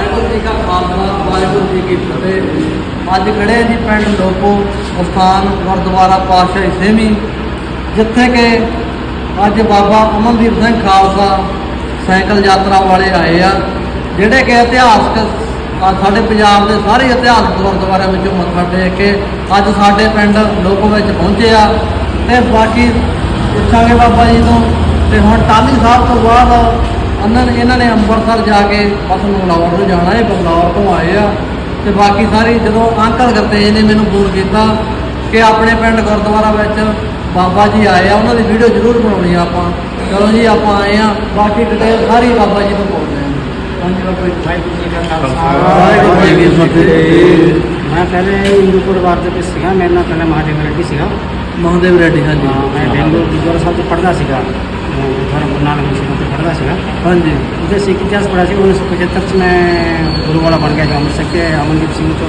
ਵਾਹਿਗੁਰੂ ਜੀ ਕਾ ਖਾਲਸਾ, ਵਾਹਿਗੁਰੂ ਜੀ ਕੀ ਫਤਿਹ। ਅੱਜ ਖੜੇ ਜੀ ਪਿੰਡ ਲੋਕੋ ਸਥਾਨ ਗੁਰਦੁਆਰਾ ਪਾਤਸ਼ਾਹੀ ਸੇਵੀ, ਜਿੱਥੇ ਕਿ ਅੱਜ ਬਾਬਾ ਅਮਨਦੀਪ ਸਿੰਘ ਖਾਲਸਾ ਸਾਈਕਲ ਯਾਤਰਾ ਵਾਲੇ ਆਏ ਆ, ਜਿਹੜੇ ਕਿ ਇਤਿਹਾਸਕ ਸਾਡੇ ਪੰਜਾਬ ਦੇ ਸਾਰੇ ਇਤਿਹਾਸਕ ਗੁਰਦੁਆਰਿਆਂ ਵਿੱਚੋਂ ਮੱਥਾ ਟੇਕ ਕੇ ਅੱਜ ਸਾਡੇ ਪਿੰਡ ਲੋਕੋ ਵਿੱਚ ਪਹੁੰਚੇ ਆ। ਤੇ ਬਾਕੀ ਪੁੱਛਾਂਗੇ ਬਾਬਾ ਜੀ ਤੋਂ, ਤੇ ਹੁਣ ਟਾਹਲੀ ਸਾਹਿਬ ਤੋਂ ਬਾਅਦ ਉਹਨਾਂ ਨੇ ਇਹਨਾਂ ਨੇ ਅੰਮ੍ਰਿਤਸਰ ਜਾ ਕੇ ਬਸ ਬੰਗਲੌਰ ਨੂੰ ਜਾਣਾ ਇਹ ਬੰਗਲੌਰ ਤੋਂ ਆਏ ਆ। ਤੇ ਬਾਕੀ ਸਾਰੀ ਜਦੋਂ ਅੰਕਲ ਗੁਰਤੇਜ ਨੇ ਮੈਨੂੰ ਫੋਨ ਕੀਤਾ ਕਿ ਆਪਣੇ ਪਿੰਡ ਗੁਰਦੁਆਰਾ ਵਿੱਚ ਬਾਬਾ ਜੀ ਆਏ ਆ। ਉਹਨਾਂ ਦੀ ਵੀਡੀਓ ਜ਼ਰੂਰ ਬਣਾਉਣੀ ਆ ਆਪਾਂ। ਚਲੋ ਜੀ ਆਪਾਂ ਆਏ ਆ। ਬਾਕੀ ਡਿਟੇਲ ਸਾਰੀ ਬਾਬਾ ਜੀ ਤੋਂ ਬੋਲਦੇ ਆ। ਹਾਂਜੀ ਬਾਬਾ ਜੀ ਵਾਹਿਗੁਰੂ ਜੀ ਕਾ ਖਾਲਸਾ। ਵਾਹਿਗੁਰੂ ਜੀ ਕੀ ਫਤਿਹ। ਮੈਂ ਪਹਿਲੇ ਹਿੰਦੂਪੁਰ ਵਾਰ ਦੇ ਵਿੱਚ ਸੀਗਾ। ਮੇਰੇ ਨਾਲ ਪਹਿਲਾਂ ਮਹਾਦੇਵ ਰੈੱਡੀ ਸੀਗਾ। ਮਹਾਦੇਵ ਰੈਡੀ ਹਾਂਜੀ। ਮੈਂ ਬੈਂਗਲੌਰ ਗੁਰਦੁਆਰਾ ਸਾਹਿਬ ਤੋਂ ਪੜ੍ਹਦਾ ਸੀਗਾ। ਗੁਰਦੁਆਰਾ ਗੁਰੂ ਨਾਨਕ ਮਿਸ਼ਨ ਉੱਤੇ ਪੜ੍ਹਦਾ ਸੀਗਾ ਹਾਂਜੀ। ਉਹਦੇ ਸਿੱਖ ਇਤਿਹਾਸ ਪੜ੍ਹਿਆ ਸੀ 1975 ਚ ਮੈਂ ਗੁਰੂ ਬਣ ਗਿਆ ਜੀ ਅੰਮ੍ਰਿਤਸਰ ਕੇ ਅਮਨਦੀਪ ਸਿੰਘ ਤੋਂ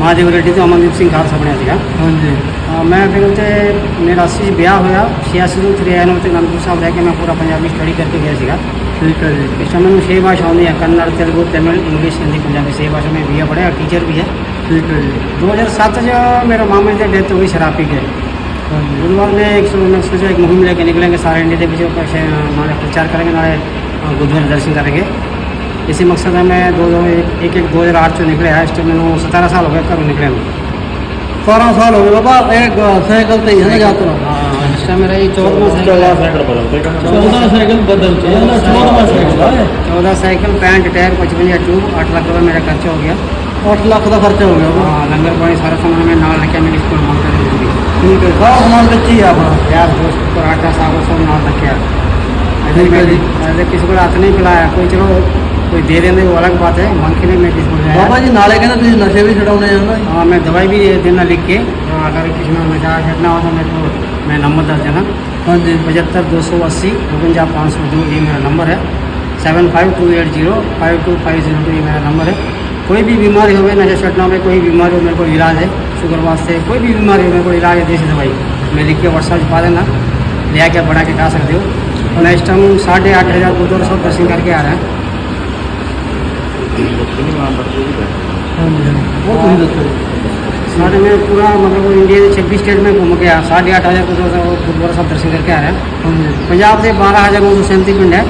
ਮਹਾਦੇਵ ਰੈਡੀ ਤੋਂ ਅਮਨਦੀਪ ਸਿੰਘ ਖਾਲਸਾ ਬਣਿਆ ਸੀਗਾ। ਹਾਂਜੀ। ਮੈਂ ਫਿਰ ਉੱਥੇ ਮੇਰਾ 80 ਵਿਆਹ ਹੋਇਆ। 86 ਤੋਂ 93 ਤੇ ਨੰਦਪੁਰ ਸਾਹਿਬ ਰਹਿ ਕੇ ਮੈਂ ਪੂਰਾ ਪੰਜਾਬੀ ਸਟੱਡੀ ਕਰਕੇ ਗਿਆ ਸੀਗਾ। ਠੀਕ ਹੈ ਜੀ। ਇਸ ਭਾਸ਼ਾ ਆਉਂਦੀ ਹੈ ਕੰਨੜ ਤੇਲਗੂ ਤਮਿਲ ਇੰਗਲਿਸ਼ ਹਿੰਦੀ ਪੰਜਾਬੀ 6 ਭਾਸ਼ਾ ਮੈਂ ਵੀ ਪੜ੍ਹਿਆ। ਟੀਚਰ ਵੀ ਹੈ ਠੀਕ ਹੈ ਜੀ। 2007 ਚ ਮੇਰਾ ਮਾਮੇ ਦੀ ਡੈਥ ਹੋਈ ਸ਼ਰਾਬੀ ਕੇ। गुरु में एक सोचा एक मुहिम लेके निकलेंगे सारे इंडिया के पीछे हमारे प्रचार करेंगे हमारे गुरुद्वारे दर्शन करेंगे इसी मकसद है मैं दो दो एक एक दो हज़ार आठ चो निकले है इस टाइम मैंने सतारह साल हो गया करो निकले हम सतारह साल हो गए बाबा एक साइकिल तो यहाँ जाता रहा इस टाइम मेरा ये चौदह चौदह साइकिल बदल चौदह साइकिल पैंट टायर पचपन ट्यूब आठ लाख रुपये मेरा खर्चा हो गया आठ लाख का खर्चा हो गया हाँ लंगर पानी सारा सामान मैं नाल रखे मेरे स्कूल पहुँचा ठीक है सौ सामान बच्ची है अपना यार दोस्त पराठा साबुत सब नाम रखे ठीक है जी। ऐसे किसी को रात नहीं पिलाया। कोई चलो कोई दे देने वो अलग बात है। मंखने मैं किसी को बाबा जी नाले कहना तुझे नशे भी छुड़ाने जाना हाँ मैं दवाई भी देना लिख के। हाँ, अगर किसी में नशा छटना हो तो मेरे को मैं नंबर दर्ज देना। हाँ जी। पचहत्तर दो सौ अस्सी बवंजा पाँच सौ दो ये मेरा नंबर है। Seven five two eight zero five two five zero two ये मेरा नंबर है। कोई भी बीमारी हो गई नशा छटना हो कोई बीमारी हो मेरे को इलाज है। शुगर वास्ते कोई भी बीमारी हो कोई इलाज है देसी दवाई मैं लिख के व्हाट्सएप पा देना ले आके बढ़ा के खा सकते हो और नेक्स्ट टाइम साढ़े आठ हज़ार दो दो सौ दर्शन करके आ रहे हैं साढ़े में पूरा मतलब इंडिया के छब्बीस स्टेट में घूम गया साढ़े आठ हज़ार दो सौ गुरुद्वारा साहब दर्शन करके आ रहे हैं पंजाब से बारह हज़ार नौ सौ सैंतीस पिंड है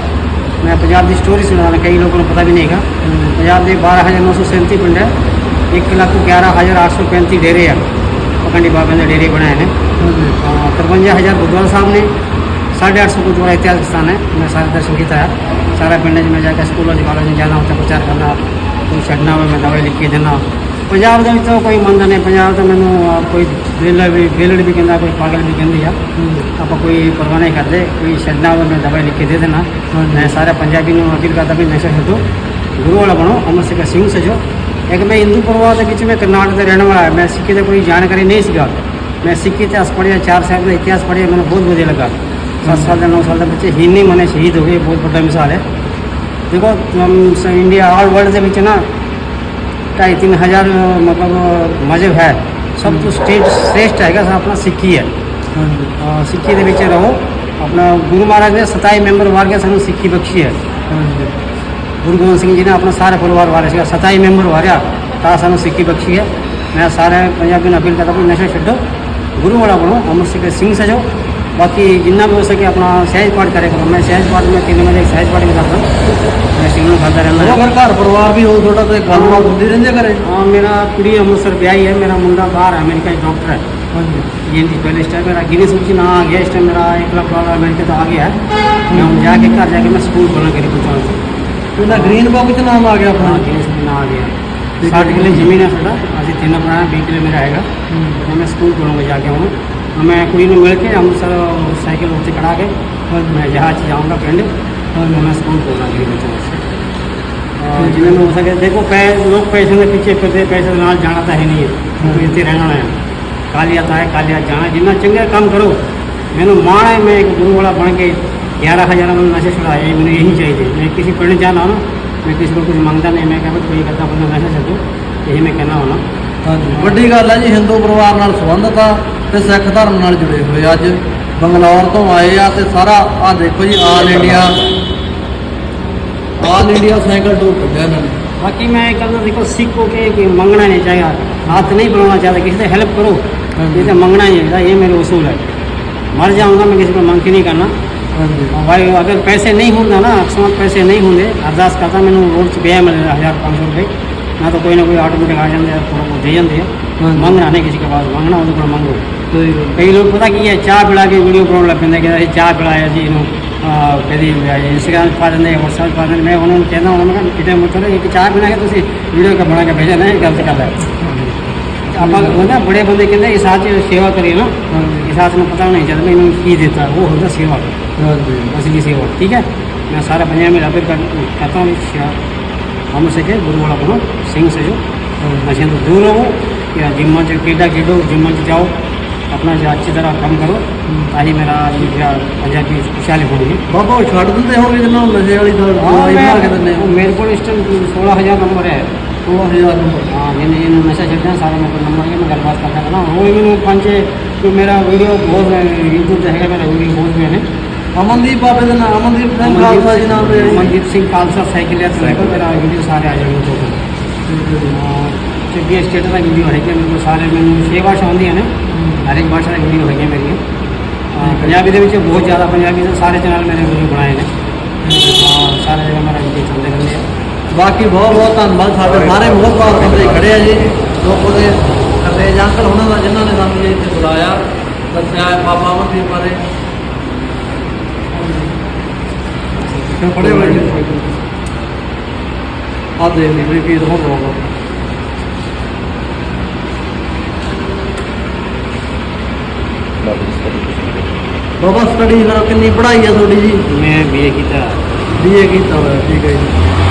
मैं पंजाब की स्टोरी सुना रहा कई लोगों को पता भी नहीं था पंजाब से बारह हज़ार नौ सौ सैंतीस पिंड है एक लाख ग्यारह हज़ार आठ सौ पैंतीस डेरे है पखंडी बाबा ने डेरे बनाए हैं ਹਾਂਜੀ तिरवंजा हज़ार गुरुद्वारा साहब ने साढ़े आठ सौ गुरुद्वारा इतिहास स्थान है मैं सारे दर्शन किया है सारा पिंड में जाकर स्कूलों कॉलेज में जाना होता प्रचार करना कोई छड़ना हो मैं दवाई लिख के देना ਪੰਜਾਬ ਦੇ ਵਿੱਚ ਤਾਂ ਕੋਈ ਮੰਨਦਾ ਨਹੀਂ ਪੰਜਾਬ ਤਾਂ ਮੈਨੂੰ ਅਹ, ਕੋਈ ਬੇਲੜ ਵੀ ਬੇਲੜ ਵੀ ਕਹਿੰਦਾ ਕੋਈ ਪਾਗਲ ਵੀ ਕਹਿੰਦੀ ਆ ਆਪਾਂ ਕੋਈ ਪਰਵਾਹ ਨਹੀਂ ਕਰਦੇ ਕੋਈ ਛੱਡਣਾ ਹੋਵੇ ਮੈਂ ਦਵਾਈ ਲਿਖ ਕੇ ਦੇ ਦੇਣਾ ਮੈਂ ਸਾਰੇ ਪੰਜਾਬੀ ਨੂੰ ਅਪੀਲ ਕਰਦਾ ਵੀ ਨਸ਼ਾ ਛੱਡੋ ਗੁਰੂ ਵਾਲਾ ਬਣੋ ਅਮਰ ਸਿੰਘ ਸਿੰਘ ਸਜੋ ਇੱਕ ਮੈਂ ਹਿੰਦੂ ਪਰਿਵਾਰ ਦੇ ਵਿੱਚ ਮੈਂ ਕਰਨਾਟਕ ਦਾ ਰਹਿਣ ਵਾਲਾ ਹਾਂ ਮੈਂ ਸਿੱਖੀ ਦਾ ਕੋਈ ਜਾਣਕਾਰੀ ਨਹੀਂ ਸੀਗਾ। ਮੈਂ ਸਿੱਖੀ ਇਤਿਹਾਸ ਪੜ੍ਹਿਆ ਚਾਰ ਸਾਹਿਬ ਦਾ ਇਤਿਹਾਸ ਪੜ੍ਹਿਆ ਮੈਨੂੰ ਬਹੁਤ ਵਧੀਆ ਲੱਗਾ। ਸੱਤ ਸਾਲ ਦਾ ਨੌ ਸਾਲ ਦਾ ਬੱਚੇ ਹੀਨੀ ਮਨੇ ਸ਼ਹੀਦ ਹੋ ਗਏ ਬਹੁਤ ਵੱਡਾ ਮਿਸਾਲ ਹੈ। ਦੇਖੋ ਅਮ, ਸ- ਇੰਡੀਆ ਆਲ ਵਰਲਡ ਦੇ ਵਿੱਚ ਨਾ ਢਾਈ ਤਿੰਨ ਹਜ਼ਾਰ ਮਤਲਬ ਮਜ਼ਹਬ ਹੈ। ਸਭ ਤੋਂ ਸਟੇਟ ਸ੍ਰੇਸ਼ਟ ਹੈਗਾ ਸਾ ਆਪਣਾ ਸਿੱਖੀ ਹੈ। ਸਿੱਖੀ ਦੇ ਵਿੱਚ ਰਹੋ। ਆਪਣਾ ਗੁਰੂ ਮਹਾਰਾਜ ਨੇ ਗੁਰੂ ਗੋਬਿੰਦ ਸਿੰਘ ਜੀ ਨੇ ਆਪਣਾ ਸਾਰੇ ਪਰਿਵਾਰ ਵਾਰੇ ਸੀਗਾ 27 ਮੈਂਬਰ ਵਾਰਿਆ ਤਾਂ ਸਾਨੂੰ ਸਿੱਖੀ ਬਖਸ਼ੀ ਹੈ ਮੈਂ ਸਾਰੇ ਪੰਜਾਬੀ ਨੂੰ ਅਪੀਲ ਕਰਦਾ ਵੀ ਨਸ਼ਾ ਛੱਡੋ ਗੁਰੂ ਵਾਲਾ ਬਣੋ ਅਮਰ ਸਿੰਘ ਸਿੰਘ ਸਜੋ ਬਾਕੀ ਜਿੰਨਾ ਵੀ ਹੋ ਸਕੇ ਆਪਣਾ ਸਹਿਜ ਪਾਠ ਕਰੇ ਕਰੋ ਮੈਂ ਸਹਿਜ ਪਾਠ ਮੈਂ ਤਿੰਨ ਵਜੇ ਸਹਿਜ ਪਾਠ ਵੀ ਕਰਦਾ ਮੈਂ ਸਿੰਘ ਨੂੰ ਖਾਦਾ ਰਹਿੰਦਾ ਉਹ ਹਾਂ। ਫਿਰ ਘਰ ਪਰਿਵਾਰ ਵੀ ਹੋ ਤੁਹਾਡਾ ਤੇ ਗੱਲਬਾਤ ਹੁੰਦੀ ਰਹਿੰਦੀ ਆ ਘਰੇ ਹਾਂ ਮੇਰਾ ਕੁੜੀ ਅੰਮ੍ਰਿਤਸਰ ਵਿਆਹੀ ਹੈ ਮੇਰਾ ਮੁੰਡਾ ਬਾਹਰ ਹੈ ਅਮਰੀਕਾ 'ਚ ਡਾਕਟਰ ਹੈ ਹਾਂਜੀ ये नहीं पहले इस टाइम मेरा गिनीज बुक ना आ गया इस टाइम मेरा एक लाख डॉलर अमेरिका तो आ गया है मैं हम जाके घर जाके मैं स्कूल खोलना करी पहुँचा ਉਹਨਾਂ ਗ੍ਰੀਨ ਬੁੱਕ 'ਚ ਨਾਮ ਆ ਗਿਆ ਆਪਣਾ? ਜਿਸ ਨਾ ਆ ਗਿਆ। ਠੀਕ ਹੈ। 60 ਕਿੱਲੇ ਜ਼ਮੀਨ ਹੈ ਸਾਡਾ। ਅਸੀਂ ਤਿੰਨ ਭਰਾ ਹਾਂ 20 ਕਿੱਲੇ ਮੇਰਾ ਹੈਗਾ। ਹੁਣ ਮੈਂ ਸਕੂਲ ਕੋਲੋਂ ਜਾ ਕੇ ਹੁਣ ਹੁਣ ਮੈਂ ਕੁੜੀ ਨੂੰ ਮਿਲ ਕੇ ਅੰਮ੍ਰਿਤਸਰ ਸਾਈਕਲ ਉੱਤੇ ਖੜਾ ਕੇ ਔਰ ਮੈਂ ਜਹਾਜ਼ 'ਚ ਜਾਊਂਗਾ ਪਿੰਡ। ਔਰ ਮੈਂ ਸਕੂਲ ਕੋਲੋਂ ਜੀ ਬੱਚੋਂ ਔਰ ਜਿਵੇਂ ਹੋ। ਸਕੇ ਦੇਖੋ ਪੈ ਲੋਕ ਪੈਸੇ ਦੇ ਪਿੱਛੇ ਫਿਰਦੇ ਪੈਸੇ ਦੇ ਨਾਲ ਜਾਣਾ ਤਾਂ ਹੈ ਨਹੀਂ। ਹੈ। ਵੀ ਇੱਥੇ ਰਹਿਣਾ ਹੈ। ਕਾਲੀਆ ਤਾਂ ਹੈ ਕਾਲੀਆ ਜਾਣਾ। ਜਿੰਨਾ ਚੰਗਾ ਕੰਮ ਕਰੋ ਮੈਨੂੰ ਮਾਣ ਹੈ ਮੈਂ ਇੱਕ ਗੁਰੂ ਵਾਲਾ ਬਣ ਕੇ 11000 ਨੂੰ ਨਸ਼ਾ ਛੁਡਾਇਆ ਜੀ, ਮੈਨੂੰ ਇਹੀ ਚਾਹੀਦੇ ਮੈਂ ਕਿਸੇ ਪਿੰਡ ਜਾਣਾ ਨਾ ਮੈਂ ਕਿਸੇ ਕੋਲ ਕੁਝ ਮੰਗਦਾ ਨਹੀਂ ਮੈਂ ਕਹਿੰਦਾ ਕੋਈ ਕਰਦਾ ਬੰਦਾ ਨਸ਼ਾ ਛੱਡੋ ਇਹੀ ਮੈਂ ਕਹਿਣਾ ਹੋਣਾ ਹਾਂਜੀ ਵੱਡੀ ਗੱਲ ਹੈ ਜੀ ਹਿੰਦੂ ਪਰਿਵਾਰ ਨਾਲ ਸੰਬੰਧਤ ਆ ਤੇ ਸਿੱਖ ਧਰਮ ਨਾਲ ਜੁੜੇ ਹੋਏ ਅੱਜ ਬੰਗਲੌਰ ਤੋਂ ਆਏ ਆ ਤੇ ਸਾਰਾ ਆ ਦੇਖੋ ਜੀ all India all India cycle tour ਕੱਢਿਆ ਇਹਨਾਂ ਨੇ ਬਾਕੀ ਮੈਂ ਇਹ ਕਹਿੰਦਾ ਦੇਖੋ ਸਿੱਖੋ ਕਿ ਕਿ ਮੰਗਣਾ ਨਹੀਂ ਚਾਹੀਦਾ ਹੱਥ ਨਹੀਂ ਬਣਾਉਣਾ ਚਾਹੀਦਾ ਕਿਸੇ ਦੀ ਹੈਲਪ ਕਰੋ ਹਾਂਜੀ। ਇਹ ਤਾਂ ਮੰਗਣਾ ਨਹੀਂ ਚਾਹੀਦਾ ਇਹ ਮੇਰੇ ਉਸੂਲ है मर जाऊंगा मैं किसी को मंग के नहीं करना ਭਾਈ ਅਗਰ ਪੈਸੇ ਨਹੀਂ ਹੁੰਦਾ ਨਾ ਅਕਸਮਤ ਪੈਸੇ ਨਹੀਂ ਹੁੰਦੇ। ਅਰਦਾਸ ਕਰਦਾ ਮੈਨੂੰ ਰੋਜ਼ ਪਿਆ ਮਿਲ 1500 ਰੁਪਏ। ਨਾ ਤਾਂ ਕੋਈ ਨਾ ਕੋਈ ਆਟੋਮੈਟਿਕ ਆ ਜਾਂਦੇ ਆ ਥੋੜਾ ਬਹੁਤ ਦੇ ਜਾਂਦੇ ਆ। ਮੰਗਣਾ ਨਹੀਂ ਕਿਸੇ ਕੇ ਮੰਗਣਾ ਉਹਦੇ ਕੋਲ ਮੰਗੋ। ਕਈ ਲੋਕ ਪਤਾ ਕੀ ਹੈ ਚਾਹ ਪਿਲਾ ਕੇ ਵੀਡੀਓ ਬਣਾਉਣ ਲੱਗ ਪੈਂਦੇ ਕਿ ਅਸੀਂ ਚਾਹ ਪਿਲਾਇਆ ਜੀ ਇਹਨੂੰ ਕਦੀ ਇੰਸਟਾਗ੍ਰਾਮ ਪਾ ਦਿੰਦੇ WhatsApp ਪਾ ਦਿੰਦੇ ਮੈਂ ਉਹਨਾਂ ਨੂੰ ਕਹਿੰਦਾ ਉਹਨਾਂ ਨੂੰ ਕਿਤੇ ਮਤਲਬ ਇੱਕ ਚਾਹ ਬਣਾ ਕੇ ਤੁਸੀਂ ਵੀਡੀਓ ਕ ਬਣਾ ਕੇ ਭੇਜਿਆ ਨਾ ਇਹ ਗੱਲ ਗੱਲ ਕਰਦਾ ਆਪਾਂ ਉਹਦਾ ਬੜੇ ਬੰਦੇ ਕਹਿੰਦੇ ਇਹ ਸਾਥ ਸੇਵਾ ਕਰੀਏ ਨਾ। ਇਹ ਸਾਥ ਨੂੰ ਪਤਾ ਨਹੀਂ ਜਦ ਮੈਨੂੰ ਕੀ ਦਿੱਤਾ ਉਹ ਹੁੰਦਾ ਸੇਵਾ। मछली से और ठीक है? मैं सारा पंजाब में अपील करता हूँ हम सके गुरुवाड़ा बनो सिंह से जो नशे तो दूर रहो या जिम से खेडा खेलो जिम से जाओ अपना जो अच्छी तरह काम करो ताकि मेरा पंजाब की खुशहाली होगी। बाबा हो हाँ, मेरे को इस टाइम सोलह हज़ार नंबर है। सोलह हज़ार नंबर। हाँ मैंने ये नशा छटना सारे मेरे नंबर के मैं गलबात करता करना वो भी मैंने पाँच मेरा वीडियो बहुत यूट्यूब है मेरा वीडियो बहुत मैंने ਅਮਨਦੀਪ ਬਾਬੇ ਦਾ ਨਾਮ ਅਮਨਦੀਪ ਸਿੰਘ ਖਾਲਸਾ ਜੀ ਨਾਮ ਤੇ। ਮਨਜੀਤ ਸਿੰਘ ਖਾਲਸਾ ਸਾਈਕਲ ਯਾਰ ਸਾਈਕਲ ਮੇਰਾ ਵੀਡੀਓ ਸਾਰੇ ਆ ਜਾਣਗੇ ਤੋਂ ਚੰਗੀ ਸਟੇਟ ਦਾ ਵੀਡੀਓ ਹੈ ਕਿ ਮੈਨੂੰ ਸਾਰੇ ਮੈਨੂੰ ਛੇ ਭਾਸ਼ਾ ਆਉਂਦੀਆਂ ਨੇ। ਹਰ ਇੱਕ ਭਾਸ਼ਾ ਦੀ ਵੀਡੀਓ ਹੈਗੀ ਮੇਰੀ ਪੰਜਾਬੀ ਦੇ ਵਿੱਚ ਬਹੁਤ ਜ਼ਿਆਦਾ ਪੰਜਾਬੀ ਦੇ ਸਾਰੇ ਚੈਨਲ ਮੇਰੇ ਵੀਡੀਓ ਬਣਾਏ ਨੇ। ਸਾਰੇ ਜਗ੍ਹਾ ਮੇਰਾ ਵੀਡੀਓ ਚੱਲਦੇ ਰਹਿੰਦੇ ਆ। ਬਾਕੀ ਬਹੁਤ ਬਹੁਤ ਧੰਨਵਾਦ ਸਾਡੇ ਸਾਰੇ ਬਹੁਤ ਬਹੁਤ ਬੰਦੇ ਖੜੇ ਆ ਜੀ। ਲੋਕੋ ਦੇ ਅਤੇ ਜਾਂ ਉਹਨਾਂ ਦਾ ਜਿਨ੍ਹਾਂ ਨੇ ਸਾਨੂੰ ਇੱਥੇ ਬੁਲਾਇਆ। ਦੱਸਿਆ ਬਾਬਾ ਮਰਦੀ ਬਾਰੇ। ਬਾਰੇ ਖੜੇ ਹੋਏ ਜੀ। ਆ ਦੇ ਲਈ ਵੀ ਹੋ ਰੋਗਾ ਬਾਬਾ ਸਟੱਡੀ ਕਰੋ ਕਿੰਨੀ ਪੜ੍ਹਾਈ ਹੈ ਤੁਹਾਡੀ ਜੀ? ਮੈਂ ਬੀਏ ਕੀਤਾ। ਬੀਏ ਕੀਤਾ ਹੋਇਆ ਠੀਕ ਹੈ ਜੀ।